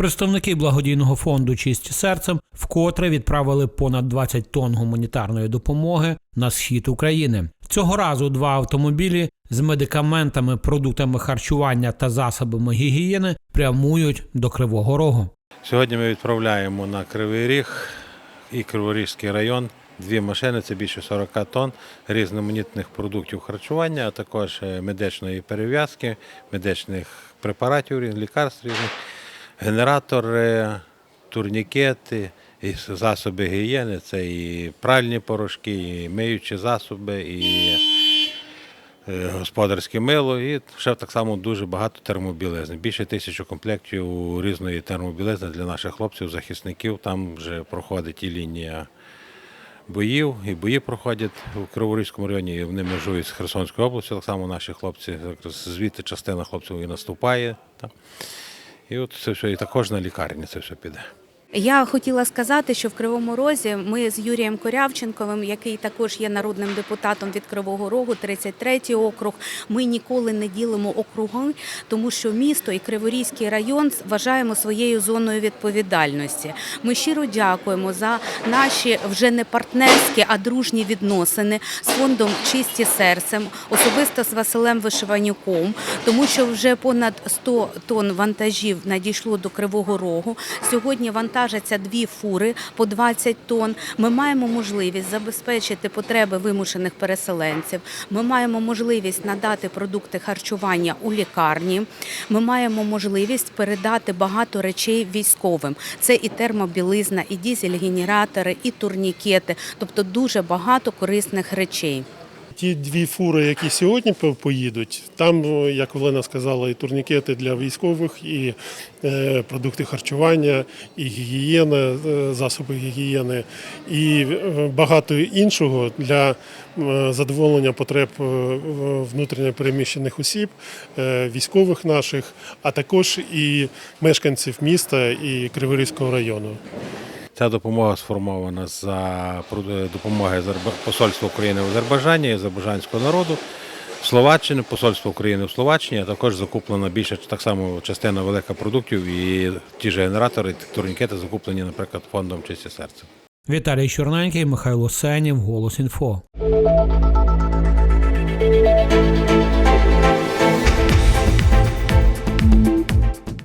Представники благодійного фонду Чисть серцем вкотре відправили понад 20 тонн гуманітарної допомоги на схід України. Цього разу два автомобілі з медикаментами, продуктами харчування та засобами гігієни прямують до Кривого Рогу. Сьогодні ми відправляємо на Кривий Ріг і Криворізький район дві машини, це більше 40 тонн різноманітних продуктів харчування, а також е, медичної перев'язки, медичних препаратів, лікарств різних, генератори, турнікети, і засоби гігієни, це і пральні порошки, і миючі засоби, і е, господарське мило, і ще так само дуже багато термобілизни. Більше тисячі комплектів різної термобілизни для наших хлопців, захисників. Там вже проходить і лінія боїв, і бої проходять в Криворізькому районі, і вони межують з Херсонською областю. Так само наші хлопці, звідти частина хлопців і наступає. Там. І от це все, і також на лікарні це все піде. Я хотіла сказати, що в Кривому Розі ми з Юрієм Корявченковим, який також є народним депутатом від Кривого Рогу, 33-й округ. Ми ніколи не ділимо округи, тому що місто і Криворізький район вважаємо своєю зоною відповідальності. Ми щиро дякуємо за наші вже не партнерські, а дружні відносини з фондом Чисті серцем, особисто з Василем Вишиванюком, тому що вже понад 100 тонн вантажів надійшло до Кривого Рогу. Сьогодні вантажаться дві фури по 20 тонн. Ми маємо можливість забезпечити потреби вимушених переселенців. Ми маємо можливість надати продукти харчування у лікарні. Ми маємо можливість передати багато речей військовим. Це і термобілизна, і дізель-генератори, і турнікети, тобто дуже багато корисних речей. Ті дві фури, які сьогодні поїдуть, там, як Олена сказала, і турнікети для військових, і е, продукти харчування, і гігієна, е, засоби гігієни, і е, багато іншого для задоволення потреб е, в- внутрішньо переміщених осіб, військових наших, а також і мешканців міста і Криворізького району. Ця допомога сформована за проду- допомоги Посольства України в Азербайджані, азербайджанського народу, Словаччини, Посольство України в Словаччині, а також закуплена більше так само частина велика продуктів і ті ж генератори, турнікети закуплені, наприклад, фондом Чисті серце. Віталій Чорненький, Михайло Сенів, Голос Інфо.